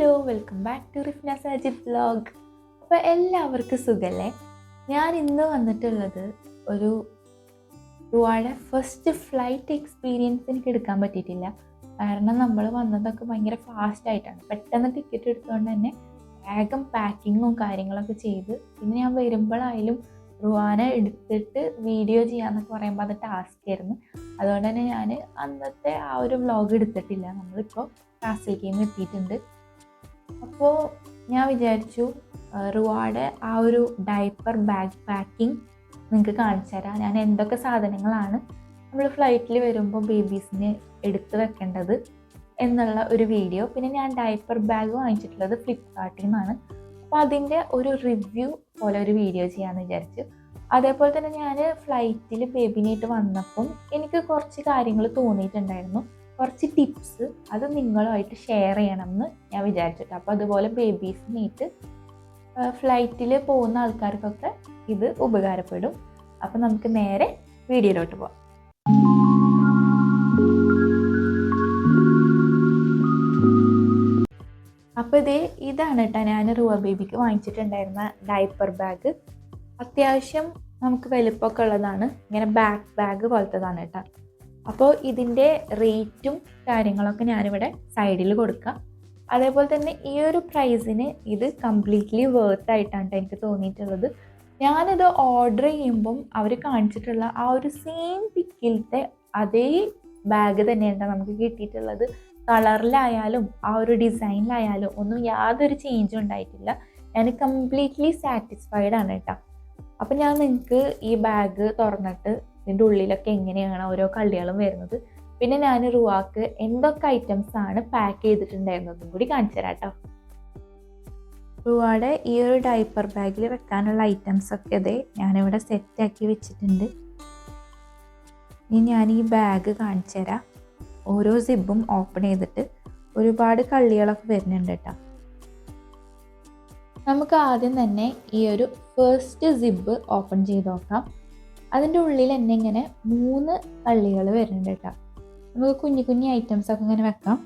Hello welcome back to Rifna Sajid blog അപ്പോൾ എല്ലാവർക്കും സുഖല്ലേ? ഞാൻ ഇന്ന് വന്നിട്ടുള്ളത് ഒരു ഒരുപാട് ഫസ്റ്റ് ഫ്ലൈറ്റ് എക്സ്പീരിയൻസ് എനിക്ക് എടുക്കാൻ പറ്റിയിട്ടില്ല. കാരണം നമ്മൾ വന്നതൊക്കെ ഭയങ്കര ഫാസ്റ്റ് ആയിട്ടാണ്. പെട്ടെന്ന് ടിക്കറ്റ് എടുത്തുകൊണ്ട് തന്നെ വേഗം പാക്കിങ്ങും കാര്യങ്ങളൊക്കെ ചെയ്ത് പിന്നെ ഞാൻ വരുമ്പോഴായാലും റുവാന എടുത്തിട്ട് വീഡിയോ ചെയ്യാമെന്നൊക്കെ പറയുമ്പോൾ അത് ടാസ്ക് ആയിരുന്നു. അതുകൊണ്ട് തന്നെ ഞാൻ അന്നത്തെ ആ ഒരു വ്ലോഗ് എടുത്തിട്ടില്ല. നമ്മളിപ്പോൾ ക്ലാസ്സിലേക്ക് എത്തിയിട്ടുണ്ട്. അപ്പോൾ ഞാൻ വിചാരിച്ചു റിവാർഡ് ആ ഒരു ഡൈപ്പർ ബാഗ് പാക്കിംഗ് നിങ്ങൾക്ക് കാണിച്ചു തരാം. ഞാൻ എന്തൊക്കെ സാധനങ്ങളാണ് നമ്മൾ ഫ്ലൈറ്റിൽ വരുമ്പോൾ ബേബീസിന് എടുത്തു വെക്കേണ്ടത് എന്നുള്ള ഒരു വീഡിയോ പിന്നെ ഞാൻ ഡൈപ്പർ ബാഗ് വാങ്ങിച്ചിട്ടുള്ളത് ഫ്ലിപ്കാർട്ടിൽ നിന്നാണ്. അപ്പോൾ അതിന്റെ ഒരു റിവ്യൂ പോലെ ഒരു വീഡിയോ ചെയ്യാമെന്ന് വിചാരിച്ചു. അതേപോലെ തന്നെ ഞാൻ ഫ്ലൈറ്റിൽ ബേബിനായിട്ട് വന്നപ്പം എനിക്ക് കുറച്ച് കാര്യങ്ങൾ തോന്നിയിട്ടുണ്ടായിരുന്നു. കുറച്ച് ടിപ്സ് അത് നിങ്ങളുമായിട്ട് ഷെയർ ചെയ്യണം എന്ന് ഞാൻ വിചാരിച്ചിട്ട്. അപ്പോൾ അതുപോലെ ബേബീസിനേറ്റ് ഫ്ലൈറ്റിൽ പോകുന്ന ആൾക്കാർക്കൊക്കെ ഇത് ഉപകാരപ്പെടും. അപ്പോൾ നമുക്ക് നേരെ വീഡിയോയിലോട്ട് പോകാം അപ്പോൾ ഇതേ ഇതാണ് കേട്ടോ ഞാൻ റുവ ബേബിക്ക് വാങ്ങിച്ചിട്ടുണ്ടായിരുന്ന ഡയപ്പർ ബാഗ് അത്യാവശ്യം നമുക്ക് വലുപ്പമൊക്കെ ഉള്ളതാണ്. ഇങ്ങനെ ബാക്ക് ബാഗ് പോലത്തതാണ് കേട്ടോ അപ്പോൾ ഇതിന്റെ റേറ്റും കാര്യങ്ങളൊക്കെ ഞാനിവിടെ സൈഡിൽ കൊടുക്കാം. അതേപോലെ തന്നെ ഈ ഒരു പ്രൈസിന് ഇത് കംപ്ലീറ്റ്ലി വേർത്ത് ആയിട്ടാണ് എനിക്ക് തോന്നിയിട്ടുള്ളത്. ഞാനിത് ഓർഡർ ചെയ്യുമ്പം അവർ കാണിച്ചിട്ടുള്ള ആ ഒരു സെയിം പിക്കിലത്തെ അതേ ബാഗ് തന്നെയാണ് നമുക്ക് കിട്ടിയിട്ടുള്ളത്. കളറിലായാലും ആ ഒരു ഡിസൈനിലായാലും ഒന്നും യാതൊരു ചേഞ്ചും ഉണ്ടായിട്ടില്ല. ഞാൻ കംപ്ലീറ്റ്ലി സാറ്റിസ്ഫൈഡ് ആണ് കേട്ടോ അപ്പം ഞാൻ നിങ്ങൾക്ക് ഈ ബാഗ് തുറന്നിട്ട് ഇതിന്റെ ഉള്ളിലൊക്കെ എങ്ങനെയാണ് ഓരോ കള്ളികളും വരുന്നത്. പിന്നെ ഞാൻ റുവാക്ക് എന്തൊക്കെ ഐറ്റംസ് ആണ് പാക്ക് ചെയ്തിട്ടുണ്ടായിരുന്നതും കൂടി കാണിച്ചു തരാം കേട്ടോ റുവാടെ ഈ ഒരു ഡൈപ്പർ ബാഗിൽ വെക്കാനുള്ള ഐറ്റംസ് ഒക്കെ ഇതേ ഞാനിവിടെ സെറ്റാക്കി വെച്ചിട്ടുണ്ട്. ഇനി ഞാൻ ഈ ബാഗ് കാണിച്ചു തരാം. ഓരോ സിബും ഓപ്പൺ ചെയ്തിട്ട് ഒരുപാട് കള്ളികളൊക്കെ വരുന്നുണ്ട് കേട്ടോ നമുക്ക് ആദ്യം തന്നെ ഈ ഒരു ഫസ്റ്റ് സിബ് ഓപ്പൺ ചെയ്ത് നോക്കാം. അതിന്റെ ഉള്ളിൽ തന്നെ ഇങ്ങനെ മൂന്ന് കള്ളികൾ വരുന്നുണ്ട് കേട്ടോ. നമുക്ക് കുഞ്ഞു കുഞ്ഞു ഐറ്റംസ് ഒക്കെ ഇങ്ങനെ വെക്കാം.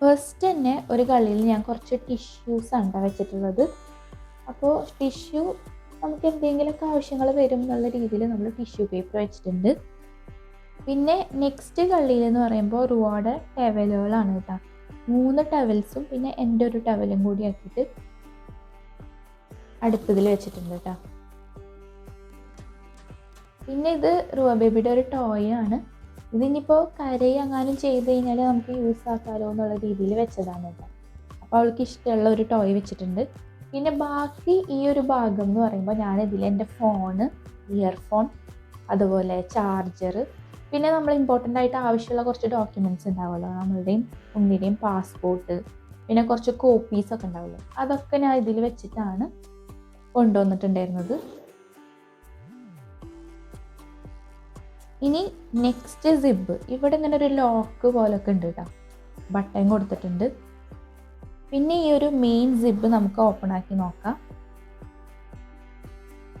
ഫസ്റ്റ് തന്നെ ഒരു കള്ളിയിൽ ഞാൻ കുറച്ച് ടിഷ്യൂസ് ആണ് വെച്ചിട്ടുള്ളത്. അപ്പോൾ ടിഷ്യൂ നമുക്ക് എന്തെങ്കിലുമൊക്കെ ആവശ്യങ്ങൾ വരും എന്നുള്ള രീതിയിൽ നമ്മൾ ടിഷ്യൂ പേപ്പർ വെച്ചിട്ടുണ്ട്. പിന്നെ നെക്സ്റ്റ് കള്ളിയിൽ എന്ന് പറയുമ്പോൾ ഒരുപാട് ടവലുകളാണ് കേട്ടോ. മൂന്ന് ടവൽസും പിന്നെ എന്റെ ഒരു ടവലും കൂടി ആക്കിയിട്ട് അടുത്തതിൽ വെച്ചിട്ടുണ്ട് കേട്ടോ. പിന്നെ ഇത് റുവ ബേബിയുടെ ഒരു ടോയ് ആണ്. ഇതിനിപ്പോൾ കരയെങ്ങാനും ചെയ്ത് കഴിഞ്ഞാൽ നമുക്ക് യൂസ് ആക്കാമല്ലോ എന്നുള്ള രീതിയിൽ വെച്ചതാണ് കേട്ടോ അപ്പോൾ അവൾക്ക് ഇഷ്ടമുള്ള ഒരു ടോയ് വെച്ചിട്ടുണ്ട്. പിന്നെ ബാക്കി ഈ ഒരു ഭാഗം എന്ന് പറയുമ്പോൾ ഞാനിതിൽ എന്റെ ഫോണ് ഇയർഫോൺ അതുപോലെ ചാർജർ പിന്നെ നമ്മൾ ഇമ്പോർട്ടന്റ് ആയിട്ട് ആവശ്യമുള്ള കുറച്ച് ഡോക്യുമെന്റ്സ് ഉണ്ടാവുമല്ലോ. നമ്മളുടെയും ഉണ്ണിയുടെയും പാസ്പോർട്ട് പിന്നെ കുറച്ച് കോപ്പീസ് ഒക്കെ ഉണ്ടാവുമല്ലോ. അതൊക്കെ ഞാൻ ഇതിൽ വെച്ചിട്ടാണ് കൊണ്ടുവന്നിട്ടുണ്ടായിരുന്നത്. ഇനി നെക്സ്റ്റ് സിബ് ഇവിടെ ഇങ്ങനെ ഒരു ലോക്ക് പോലൊക്കെ ഉണ്ട് കേട്ടോ ബട്ടൺ കൊടുത്തിട്ടുണ്ട്. പിന്നെ ഈ ഒരു മെയിൻ സിബ് നമുക്ക് ഓപ്പൺ ആക്കി നോക്കാം.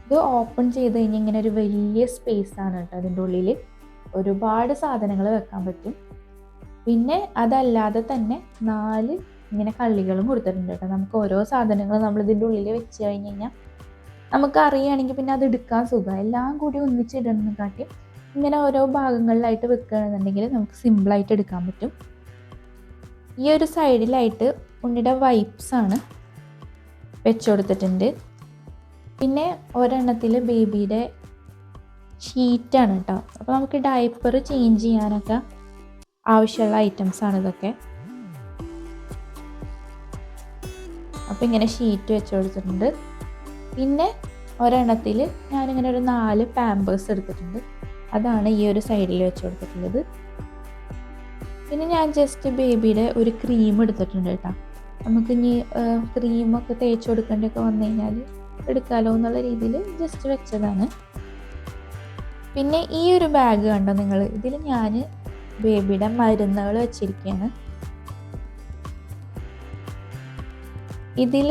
ഇത് ഓപ്പൺ ചെയ്ത് കഴിഞ്ഞാൽ ഇങ്ങനെ ഒരു വലിയ സ്പേസ് ആണ് കേട്ടോ അതിന്റെ ഉള്ളിൽ ഒരുപാട് സാധനങ്ങൾ വെക്കാൻ പറ്റും. പിന്നെ അതല്ലാതെ തന്നെ നാല് ഇങ്ങനെ കള്ളികളും കൊടുത്തിട്ടുണ്ട് കേട്ടോ നമുക്ക് ഓരോ സാധനങ്ങൾ നമ്മൾ ഇതിന്റെ ഉള്ളിൽ വെച്ച് കഴിഞ്ഞ് കഴിഞ്ഞാൽ നമുക്ക് അറിയുകയാണെങ്കിൽ പിന്നെ അത് എടുക്കാൻ സുഖം. എല്ലാം കൂടി ഒന്നിച്ചിടണമെന്ന് കാട്ടി ഇങ്ങനെ ഓരോ ഭാഗങ്ങളിലായിട്ട് വെക്കുകയാണെന്നുണ്ടെങ്കിൽ നമുക്ക് സിമ്പിളായിട്ട് എടുക്കാൻ പറ്റും. ഈ ഒരു സൈഡിലായിട്ട് ഉണ്ണിയുടെ വൈപ്സ് ആണ് കൊടുത്തിട്ടുണ്ട് പിന്നെ ഒരെണ്ണത്തിൽ ബേബിയുടെ ഷീറ്റാണ് കേട്ടോ. അപ്പോൾ നമുക്ക് ഡയപ്പർ ചേഞ്ച് ചെയ്യാനൊക്കെ ആവശ്യമുള്ള ഐറ്റംസ് ആണ് ഇതൊക്കെ. അപ്പോൾ ഇങ്ങനെ ഷീറ്റ് വെച്ച് കൊടുത്തിട്ടുണ്ട് പിന്നെ ഒരെണ്ണത്തിൽ ഞാനിങ്ങനെ ഒരു നാല് പാമ്പേഴ്സ് എടുത്തിട്ടുണ്ട്. അതാണ് ഈ ഒരു സൈഡിൽ വെച്ച് കൊടുത്തിട്ടുള്ളത്. പിന്നെ ഞാൻ ജസ്റ്റ് ബേബിയുടെ ഒരു ക്രീം എടുത്തിട്ടുണ്ട് കേട്ടോ. നമുക്ക് ഇനി ക്രീമൊക്കെ തേച്ച് കൊടുക്കേണ്ടതൊക്കെ വന്നു കഴിഞ്ഞാൽ എടുക്കാമല്ലോ എന്നുള്ള രീതിയിൽ ജസ്റ്റ് വെച്ചതാണ്. പിന്നെ ഈ ഒരു ബാഗ് കണ്ടോ നിങ്ങൾ? ഇതിൽ ഞാൻ ബേബിയുടെ മരുന്നുകൾ വെച്ചിരിക്കുകയാണ്. ഇതിൽ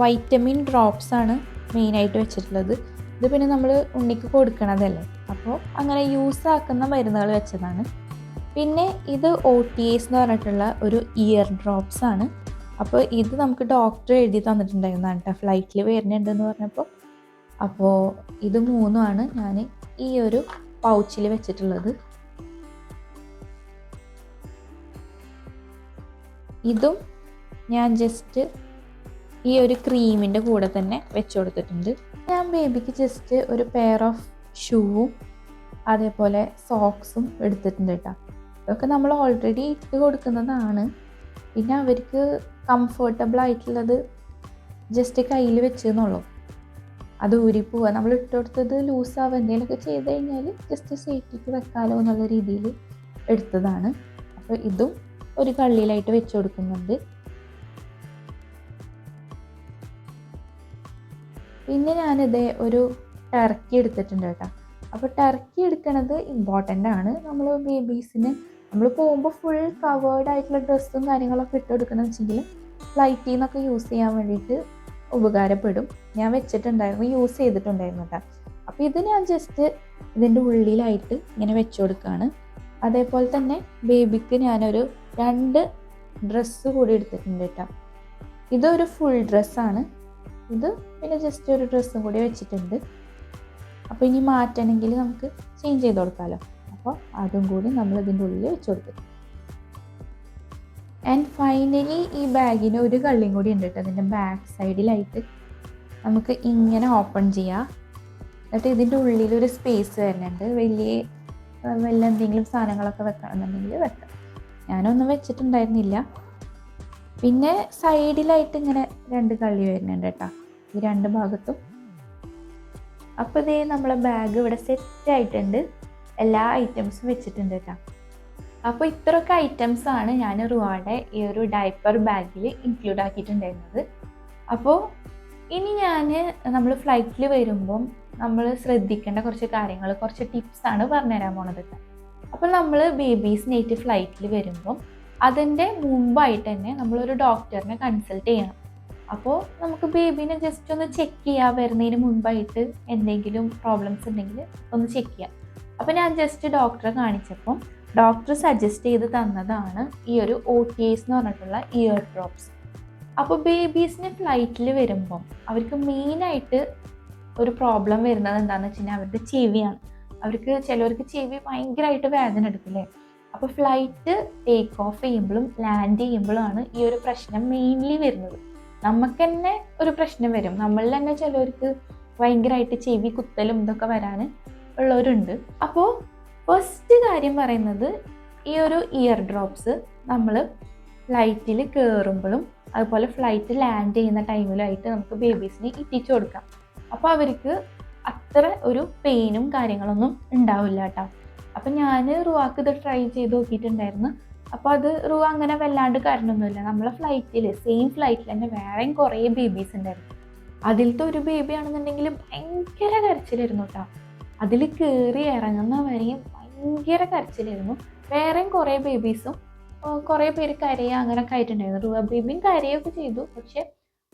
വൈറ്റമിൻ ഡ്രോപ്സ് ആണ് മെയിനായിട്ട് വെച്ചിട്ടുള്ളത്. ഇത് പിന്നെ നമ്മൾ ഉണ്ണിക്ക് കൊടുക്കണതല്ലേ? അപ്പോൾ അങ്ങനെ യൂസ് ആക്കുന്ന മരുന്നുകൾ വെച്ചതാണ്. പിന്നെ ഇത് ഒ ടി എസ് എന്ന് പറഞ്ഞിട്ടുള്ള ഒരു ഇയർ ഡ്രോപ്സ് ആണ്. അപ്പോൾ ഇത് നമുക്ക് ഡോക്ടർ എഴുതി തന്നിട്ടുണ്ടായിരുന്നതാണ് കേട്ടോ ഫ്ലൈറ്റിൽ വരുന്നുണ്ടെന്ന് പറഞ്ഞപ്പോൾ അപ്പോൾ ഇത് മൂന്നുമാണ് ഞാൻ ഈ ഒരു പൗച്ചിൽ വെച്ചിട്ടുള്ളത്. ഇതും ഞാൻ ജസ്റ്റ് ഈ ഒരു ക്രീമിന്റെ കൂടെ തന്നെ വെച്ച് കൊടുത്തിട്ടുണ്ട്. ഞാൻ ബേബിക്ക് ജസ്റ്റ് ഒരു പെയർ ഓഫ് ഷൂവും അതേപോലെ സോക്സും എടുത്തിട്ടുണ്ട് കേട്ടോ ഇതൊക്കെ നമ്മൾ ഓൾറെഡി ഇട്ട് കൊടുക്കുന്നതാണ്. പിന്നെ അവർക്ക് കംഫർട്ടബിൾ ആയിട്ടുള്ളത് ജസ്റ്റ് കയ്യിൽ വെച്ചെന്നുള്ളൂ. അത് ഊരിപ്പോവുക നമ്മൾ ഇട്ട് കൊടുത്തത് ലൂസാവുക എന്തെങ്കിലുമൊക്കെ ചെയ്ത് കഴിഞ്ഞാൽ ജസ്റ്റ് സേഫ്റ്റിക്ക് വെക്കാലോ എന്നുള്ള രീതിയിൽ എടുത്തതാണ്. അപ്പോൾ ഇതും ഒരു കള്ളിയിലായിട്ട് വെച്ച് കൊടുക്കുന്നുണ്ട്. പിന്നെ ഞാനിത് ഒരു ടർക്കി എടുത്തിട്ടുണ്ട് കേട്ടോ. അപ്പോൾ ടർക്കി എടുക്കണത് ഇമ്പോർട്ടന്റ് ആണ്. നമ്മൾ ബേബീസിന് നമ്മൾ പോകുമ്പോൾ ഫുൾ കവേർഡ് ആയിട്ടുള്ള ഡ്രസ്സും കാര്യങ്ങളൊക്കെ ഇട്ട് കൊടുക്കണം വെച്ചെങ്കിൽ ഫ്ലൈറ്റിൽ നിന്നൊക്കെ യൂസ് ചെയ്യാൻ വേണ്ടിയിട്ട് ഉപകാരപ്പെടും. ഞാൻ വെച്ചിട്ടുണ്ടായിരുന്നു യൂസ് ചെയ്തിട്ടുണ്ടായിരുന്നു കേട്ടോ. അപ്പോൾ ഇത് ഞാൻ ജസ്റ്റ് ഇതിന്റെ ഉള്ളിലായിട്ട് ഇങ്ങനെ വെച്ച് കൊടുക്കുകയാണ് അതേപോലെ തന്നെ ബേബിക്ക് ഞാനൊരു രണ്ട് ഡ്രസ്സ് കൂടി എടുത്തിട്ടുണ്ട് കേട്ടോ. ഇതൊരു ഫുൾ ഡ്രസ്സാണ് ഇത് പിന്നെ ജസ്റ്റ് ഒരു ഡ്രസ്സും കൂടി വെച്ചിട്ടുണ്ട്. അപ്പോൾ ഇനി മാറ്റണമെങ്കിൽ നമുക്ക് ചേഞ്ച് ചെയ്ത് കൊടുക്കാമല്ലോ അപ്പോൾ അതും കൂടി നമ്മൾ ഇതിന്റെ ഉള്ളിൽ വെച്ച് കൊടുക്കും. ആൻഡ് ഫൈനലി ഈ ബാഗിന് ഒരു കള്ളിയും കൂടി ഉണ്ട് കേട്ടോ. അതിന്റെ ബാക്ക് സൈഡിലായിട്ട് നമുക്ക് ഇങ്ങനെ ഓപ്പൺ ചെയ്യാം. എന്നിട്ട് ഇതിന്റെ ഉള്ളിലൊരു സ്പേസ് വരുന്നുണ്ട്. വലിയ വല്ല എന്തെങ്കിലും സാധനങ്ങളൊക്കെ വെക്കണമെന്നുണ്ടെങ്കിൽ വെക്കാം. ഞാനൊന്നും വെച്ചിട്ടുണ്ടായിരുന്നില്ല. പിന്നെ സൈഡിലായിട്ട് ഇങ്ങനെ രണ്ട് കള്ളി വരുന്നുണ്ട് കേട്ടോ. ഈ രണ്ട് ഭാഗത്തും. അപ്പോൾ ഇതേ നമ്മളെ ബാഗ് ഇവിടെ സെറ്റ് ആയിട്ടുണ്ട്. എല്ലാ ഐറ്റംസും വെച്ചിട്ടുണ്ട് കേട്ടോ അപ്പോൾ ഇത്രയൊക്കെ ഐറ്റംസാണ് ഞാൻ റുവാടെ ഈ ഒരു ഡയപ്പർ ബാഗിൽ ഇൻക്ലൂഡ് ആക്കിയിട്ടുണ്ടായിരുന്നത്. അപ്പോൾ ഇനി ഞാൻ നമ്മൾ ഫ്ലൈറ്റിൽ വരുമ്പം നമ്മൾ ശ്രദ്ധിക്കേണ്ട കുറച്ച് കാര്യങ്ങൾ കുറച്ച് ടിപ്സാണ് പറഞ്ഞുതരാൻ പോണത് അപ്പോൾ നമ്മൾ ബേബീസ് നൈറ്റ് ഫ്ലൈറ്റിൽ വരുമ്പം അതിന്റെ മുമ്പായിട്ട് തന്നെ നമ്മളൊരു ഡോക്ടറിനെ കൺസൾട്ട് ചെയ്യണം. അപ്പോൾ നമുക്ക് ബേബീനെ ജസ്റ്റ് ഒന്ന് ചെക്ക് ചെയ്യാം വരുന്നതിന് മുൻപായിട്ട് എന്തെങ്കിലും പ്രോബ്ലംസ് ഉണ്ടെങ്കിൽ ഒന്ന് ചെക്ക് ചെയ്യാം. അപ്പോൾ ഞാൻ ജസ്റ്റ് ഡോക്ടറെ കാണിച്ചപ്പം ഡോക്ടർ സജസ്റ്റ് ചെയ്ത് തന്നതാണ് ഈ ഒരു ഒ ടി എസ് എന്ന് പറഞ്ഞിട്ടുള്ള ഇയർ ഡ്രോപ്സ് അപ്പോൾ ബേബീസിന് ഫ്ലൈറ്റിൽ വരുമ്പം അവർക്ക് മെയിനായിട്ട് ഒരു പ്രോബ്ലം വരുന്നത് എന്താണെന്ന് വെച്ച് കഴിഞ്ഞാൽ അവരുടെ ചെവിയാണ്. അവർക്ക് ചിലവർക്ക് ചെവി ഭയങ്കരമായിട്ട് വേദന എടുക്കില്ലേ? അപ്പോൾ ഫ്ലൈറ്റ് ടേക്ക് ഓഫ് ചെയ്യുമ്പോഴും ലാൻഡ് ചെയ്യുമ്പോഴുമാണ് ഈ ഒരു പ്രശ്നം മെയിൻലി വരുന്നത്. നമുക്ക് തന്നെ ഒരു പ്രശ്നം വരും. നമ്മളിൽ തന്നെ ചിലവർക്ക് ഭയങ്കരമായിട്ട് ചെവി കുത്തലും ഇതൊക്കെ വരാൻ ഉള്ളവരുണ്ട്. അപ്പോൾ ഫസ്റ്റ് കാര്യം പറയുന്നത് ഈ ഒരു ഇയർ ഡ്രോപ്സ് നമ്മൾ ഫ്ലൈറ്റിൽ കയറുമ്പോഴും അതുപോലെ ഫ്ലൈറ്റ് ലാൻഡ് ചെയ്യുന്ന ടൈമിലായിട്ട് നമുക്ക് ബേബീസിന് ഇറ്റിച്ചു കൊടുക്കാം. അപ്പോൾ അവർക്ക് അത്ര ഒരു പെയിനും കാര്യങ്ങളൊന്നും ഉണ്ടാവില്ല കേട്ടോ. അപ്പം ഞാൻ റുവാക്ക് ഇത് ട്രൈ ചെയ്ത് നോക്കിയിട്ടുണ്ടായിരുന്നു. അപ്പോൾ അത് റൂ അങ്ങനെ വല്ലാണ്ട് കരഞ്ഞൊന്നുമില്ല. നമ്മളെ ഫ്ലൈറ്റിൽ സെയിം ഫ്ലൈറ്റിൽ തന്നെ വേറെയും കുറേ ബേബീസ് ഉണ്ടായിരുന്നു. അതിലത്തെ ഒരു ബേബി ആണെന്നുണ്ടെങ്കിൽ ഭയങ്കര കരച്ചിലായിരുന്നു കേട്ടോ അതിൽ കയറി ഇറങ്ങുന്ന വരെയും ഭയങ്കര കരച്ചിലായിരുന്നു. വേറെയും കുറേ ബേബീസും കുറേ പേര് കരയുക അങ്ങനെയൊക്കെ ആയിട്ടുണ്ടായിരുന്നു. റുവ ബേബിയും കരയൊക്കെ ചെയ്തു. പക്ഷേ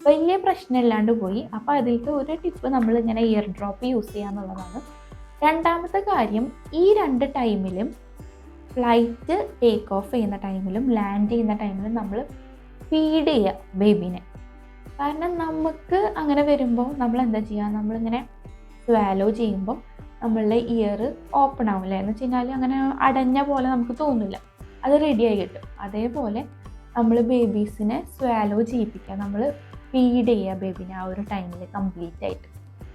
വലിയ പ്രശ്നമില്ലാണ്ട് പോയി. അപ്പോൾ അതിലത്തെ ഒരു ടിപ്പ് നമ്മൾ ഇങ്ങനെ ഇയർ ഡ്രോപ്പ് യൂസ് ചെയ്യുക എന്നുള്ളതാണ് രണ്ടാമത്തെ കാര്യം ഈ രണ്ട് ടൈമിലും ഫ്ലൈറ്റ് ടേക്ക് ഓഫ് ചെയ്യുന്ന ടൈമിലും ലാൻഡ് ചെയ്യുന്ന ടൈമിലും നമ്മൾ ഫീഡ് ചെയ്യുക ബേബീനെ കാരണം നമുക്ക് അങ്ങനെ വരുമ്പോൾ നമ്മൾ എന്താ ചെയ്യുക നമ്മളിങ്ങനെ സ്വാലോ ചെയ്യുമ്പോൾ നമ്മളുടെ ഇയർ ഓപ്പൺ ആവില്ല. എന്ന് വെച്ച് കഴിഞ്ഞാൽ അങ്ങനെ അടഞ്ഞ പോലെ നമുക്ക് തോന്നില്ല. അത് റെഡിയായി കിട്ടും. അതേപോലെ നമ്മൾ ബേബീസിനെ സ്വാലോ ചെയ്യിപ്പിക്കുക നമ്മൾ ഫീഡ് ചെയ്യുക ബേബിനെ ആ ഒരു ടൈമിൽ കംപ്ലീറ്റ് ആയിട്ട്.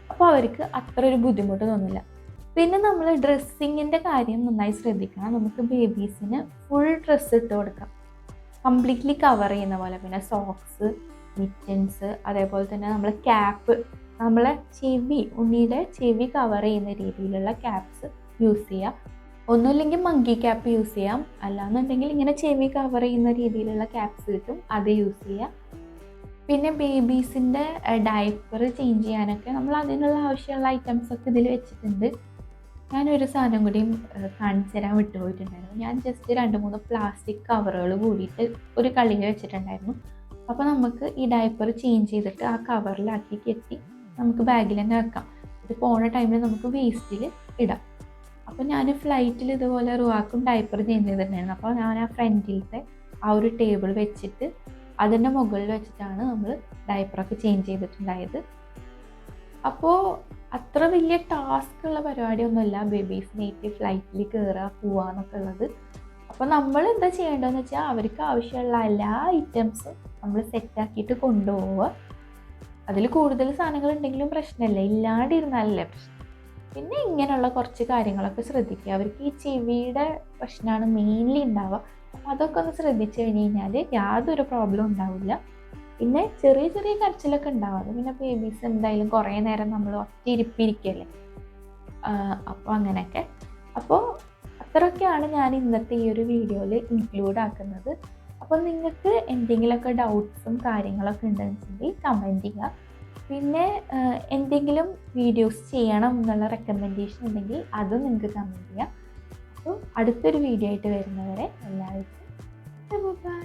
അപ്പോൾ അവർക്ക് അത്ര ഒരു ബുദ്ധിമുട്ട് തോന്നില്ല. പിന്നെ നമ്മൾ ഡ്രസ്സിങ്ങിന്റെ കാര്യം നന്നായി ശ്രദ്ധിക്കണം. നമുക്ക് ബേബീസിന് ഫുൾ ഡ്രസ്സ് ഇട്ട് കൊടുക്കാം. കംപ്ലീറ്റ്ലി കവർ ചെയ്യുന്ന പോലെ. പിന്നെ സോക്സ് മിറ്റൻസ് അതേപോലെ തന്നെ നമ്മൾ ക്യാപ്പ് നമ്മളെ ചെവി ഉണ്ണിയുടെ ചെവി കവർ ചെയ്യുന്ന രീതിയിലുള്ള ക്യാപ്സ് യൂസ് ചെയ്യാം. ഒന്നുമില്ലെങ്കിൽ മങ്കി ക്യാപ്പ് യൂസ് ചെയ്യാം. അല്ലാന്നുണ്ടെങ്കിൽ ഇങ്ങനെ ചെവി കവർ ചെയ്യുന്ന രീതിയിലുള്ള ക്യാപ്സ് കിട്ടും. അത് യൂസ് ചെയ്യാം. പിന്നെ ബേബീസിന്റെ ഡയപ്പർ ചേഞ്ച് ചെയ്യാനൊക്കെ നമ്മൾ അതിനുള്ള ആവശ്യമുള്ള ഐറ്റംസ് ഒക്കെ ഇതിൽ വെച്ചിട്ടുണ്ട്. ഞാനൊരു സാധനം കൂടിയും കാണിച്ചു തരാൻ വിട്ടുപോയിട്ടുണ്ടായിരുന്നു. ഞാൻ ജസ്റ്റ് രണ്ട് മൂന്ന് പ്ലാസ്റ്റിക് കവറുകൾ കൂടിയിട്ട് ഒരു കളിയിൽ വെച്ചിട്ടുണ്ടായിരുന്നു. അപ്പോൾ നമുക്ക് ഈ ഡയപ്പർ ചേഞ്ച് ചെയ്തിട്ട് ആ കവറിലാക്കി കെട്ടി നമുക്ക് ബാഗിൽ തന്നെ വെക്കാം. ഇത് പോണ ടൈമിൽ നമുക്ക് വേസ്റ്റിൽ ഇടാം. അപ്പോൾ ഞാൻ ഫ്ലൈറ്റിൽ ഇതുപോലെ റുവാക്കും ഡയപ്പർ ചേഞ്ച് ചെയ്തിട്ടുണ്ടായിരുന്നു. അപ്പോൾ ഞാൻ ആ ഫ്രണ്ടിലത്തെ ആ ഒരു ടേബിൾ വെച്ചിട്ട് അതിന്റെ മുകളിൽ വെച്ചിട്ടാണ് നമ്മൾ ഡയപ്പറൊക്കെ ചേഞ്ച് ചെയ്തിട്ടുണ്ടായത്. അപ്പോൾ അത്ര വലിയ ടാസ്ക് ഉള്ള പരിപാടിയൊന്നുമല്ല. ബേബീസ് നേറ്റ് ഫ്ലൈറ്റിൽ കയറുക പോവുക എന്നൊക്കെ ഉള്ളത്. അപ്പോൾ നമ്മൾ എന്താ ചെയ്യേണ്ടതെന്ന് വെച്ചാൽ അവർക്ക് ആവശ്യമുള്ള എല്ലാ ഐറ്റംസും നമ്മൾ സെറ്റാക്കിയിട്ട് കൊണ്ടുപോവുക. അതിൽ കൂടുതൽ സാധനങ്ങൾ ഉണ്ടെങ്കിലും പ്രശ്നമില്ല. ഇല്ലാണ്ടിരുന്നാലല്ലേ പ്രശ്നം. പിന്നെ ഇങ്ങനെയുള്ള കുറച്ച് കാര്യങ്ങളൊക്കെ ശ്രദ്ധിക്കുക. അവർക്ക് ഈ ചെവിയുടെ പ്രശ്നമാണ് മെയിൻലി ഉണ്ടാവുക. അപ്പോൾ അതൊക്കെ ഒന്ന് ശ്രദ്ധിച്ചു കഴിഞ്ഞ് കഴിഞ്ഞാൽ യാതൊരു പ്രോബ്ലം ഉണ്ടാവില്ല. പിന്നെ ചെറിയ ചെറിയ കരച്ചിലൊക്കെ ഉണ്ടാവും. അത് പിന്നെ ബേബീസ് എന്തായാലും കുറേ നേരം നമ്മൾ ഒറ്റ ഇരിപ്പിരിക്കല്ലേ അപ്പോൾ അങ്ങനെയൊക്കെ. അപ്പോൾ അത്രയൊക്കെയാണ് ഞാൻ ഇന്നത്തെ ഈ ഒരു വീഡിയോയിൽ ഇൻക്ലൂഡ് ആക്കുന്നത്. അപ്പോൾ നിങ്ങൾക്ക് എന്തെങ്കിലുമൊക്കെ ഡൗട്ട്സും കാര്യങ്ങളൊക്കെ ഉണ്ടെന്നുണ്ടെങ്കിൽ കമന്റ് ചെയ്യുക. പിന്നെ എന്തെങ്കിലും വീഡിയോസ് ചെയ്യണം എന്നുള്ള റെക്കമെൻഡേഷൻ ഉണ്ടെങ്കിൽ അതും നിങ്ങൾക്ക് കമന്റ് ചെയ്യാം. അപ്പോൾ അടുത്തൊരു വീഡിയോ ആയിട്ട് വരുന്നവരെ എല്ലാവർക്കും ബൈ.